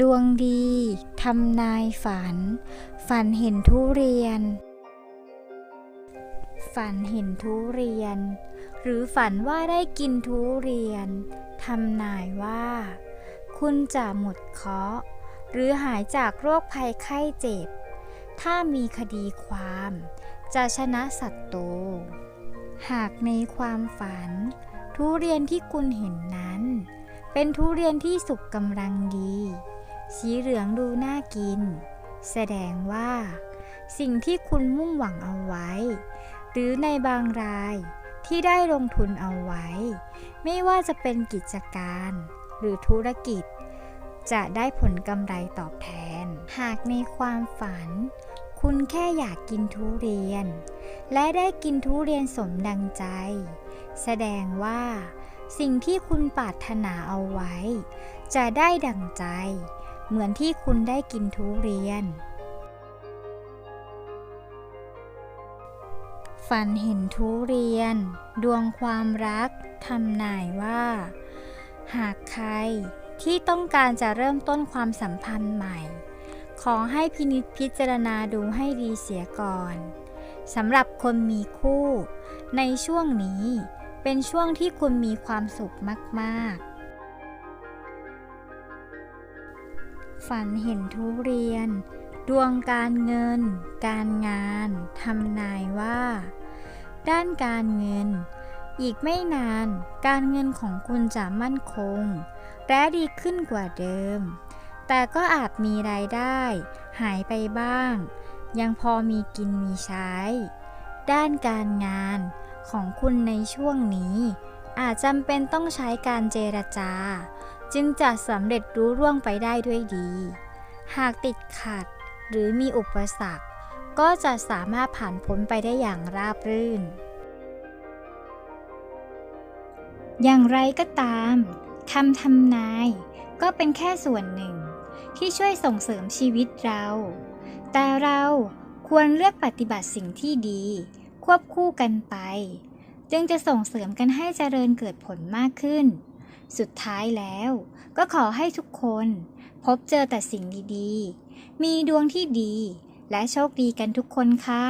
ดวงดี ทำนายฝัน ฝันเห็นทุเรียน ฝันเห็นทุเรียน หรือฝันว่าได้กินทุเรียน ทำนายว่า คุณจะหมดเคราะห์หรือหายจากโรคภัยไข้เจ็บ ถ้ามีคดีความ จะชนะศัตรู หากในความฝัน ทุเรียนที่คุณเห็นนั้น เป็นทุเรียนที่สุกกำลังดี สีเหลืองดูน่ากิน แสดงว่า สิ่งที่คุณมุ่งหวังเอาไว้ หรือในบางรายที่ได้ลงทุนเอาไว้ ไม่ว่าจะเป็นกิจการ หรือธุรกิจ จะได้ผลกำไรตอบแทน หากในความฝัน คุณแค่อยากกินทุเรียน และได้กินทุเรียนสมดังใจ แสดงว่า สิ่งที่คุณปรารถนาเอาไว้ จะได้ดังใจ เหมือนที่คุณได้กินทุเรียน ฝันเห็นทุเรียน ดวงความรักทำนายว่า หากใครที่ต้องการจะเริ่มต้นความสัมพันธ์ใหม่ ขอให้พินิจพิจารณาดูให้ดีเสียก่อนสำหรับคนมีคู่ ในช่วงนี้เป็นช่วงที่คุณมีความสุขมาก ๆ ฝันเห็นทุเรียน ดวงการเงิน การงานทำนายว่า ด้านการเงิน อีกไม่นานการเงินของคุณจะมั่นคง และดีขึ้นกว่าเดิม แต่ก็อาจมีรายได้ หายไปบ้าง ยังพอมีกินมีใช้ ด้านการงานของคุณในช่วงนี้ อาจจำเป็นต้องใช้การเจรจา จึงจะสำเร็จรู้ร่วงไปได้ด้วยดี หากติดขัดหรือมีอุปสรรค ก็จะสามารถผ่านพ้นไปได้อย่างราบรื่น อย่างไรก็ตามคำทำนาย ก็เป็นแค่ส่วนหนึ่ง ที่ช่วยส่งเสริมชีวิตเรา แต่เราควรเลือกปฏิบัติสิ่งที่ดี ควบคู่กันไป จึงจะส่งเสริมกันให้เจริญเกิดผลมากขึ้น สุดท้ายแล้ว ก็ขอให้ทุกคน พบเจอแต่สิ่งดีๆ มีดวงที่ดี และโชคดีกันทุกคนค่ะ